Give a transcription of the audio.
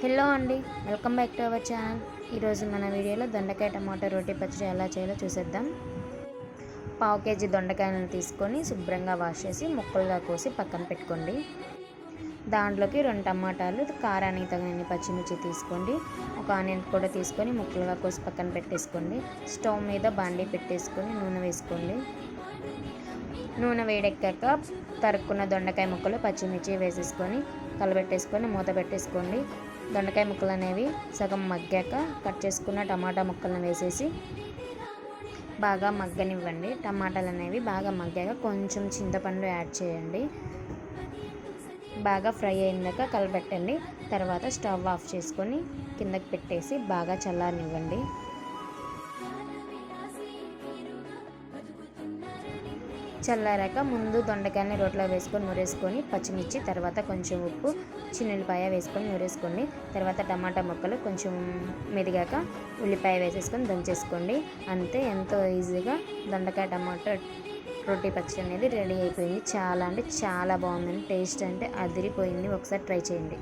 Hello అండి welcome back to our channel. ఈరోజు మన వీడియోలో దొండకాయ టమాటో రోటీ పచ్చడి ఎలా చేయాలో చూసేద్దాం. పావు కేజీ దొండకాయలను తీసుకొని శుభ్రంగా వాష్ చేసి ముక్కలుగా కోసి పక్కన పెట్టుకోండి. దాంట్లోకి రెండు టమాటాలు కారానికి తగినన్ని పచ్చిమిర్చి తీసుకోండి. ఒక ఆనియన్ కూడా తీసుకొని ముక్కలుగా కోసి పక్కన పెట్టేసుకోండి. స్టవ్ మీద బాండీ పెట్టేసుకొని నూనె వేసుకోండి. నూనె వేడెక్కాక తరుక్కున్న దొండకాయ ముక్కలు పచ్చిమిర్చి వేసేసుకొని కలబెట్టేసుకొని మూత పెట్టేసుకోండి. దొండకాయ ముక్కలు అనేవి సగం మగ్గాక కట్ చేసుకున్న టమాటా ముక్కలను వేసేసి బాగా మగ్గనివ్వండి. టమాటాలు అనేవి బాగా మగ్గాక కొంచెం చింతపండు యాడ్ చేయండి. బాగా ఫ్రై అయిందాక కలబెట్టండి. తర్వాత స్టవ్ ఆఫ్ చేసుకొని కిందకి పెట్టేసి బాగా చల్లారనివ్వండి. చల్లారాక ముందు దొండకాయని రోట్లో వేసుకొని నూరేసుకొని పచ్చిమిర్చి తర్వాత కొంచెం ఉప్పు చిన్నుల్లిపాయ వేసుకొని నూరేసుకోండి. తర్వాత టమాటా ముక్కలు కొంచెం మెదిగాక ఉల్లిపాయ వేసేసుకొని దంచేసుకోండి. అంతే ఎంతో ఈజీగా దొండకాయ టమాటా రొట్టి పచ్చడి అనేది రెడీ అయిపోయింది. చాలా అంటే చాలా బాగుందండి. టేస్ట్ అంటే అదిరిపోయింది. ఒకసారి ట్రై చేయండి.